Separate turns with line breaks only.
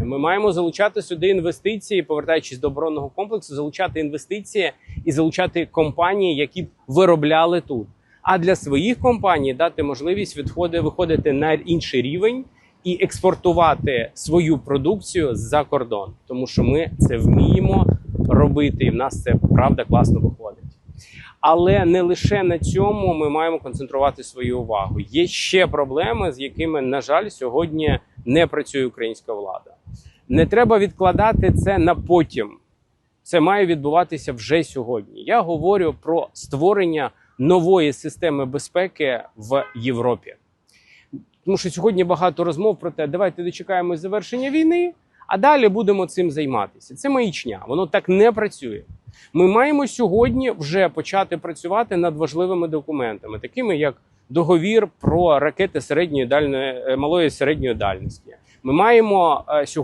Ми маємо залучати сюди інвестиції, повертаючись до оборонного комплексу, залучати інвестиції і залучати компанії, які б виробляли тут. А для своїх компаній дати можливість відходи виходити на інший рівень і експортувати свою продукцію за кордон, тому що ми це вміємо робити, і в нас це правда класно виходить. Але не лише на цьому ми маємо концентрувати свою увагу. Є ще проблеми, з якими, на жаль, сьогодні не працює українська влада. Не треба відкладати це на потім. Це має відбуватися вже сьогодні. Я говорю про створення нової системи безпеки в Європі. Тому що сьогодні багато розмов про те, давайте дочекаємось завершення війни, а далі будемо цим займатися. Це маячня, воно так не працює. Ми маємо сьогодні вже почати працювати над важливими документами, такими як договір про ракети середньої дальної е, малої середньої дальності. Ми маємо е, сьогодні.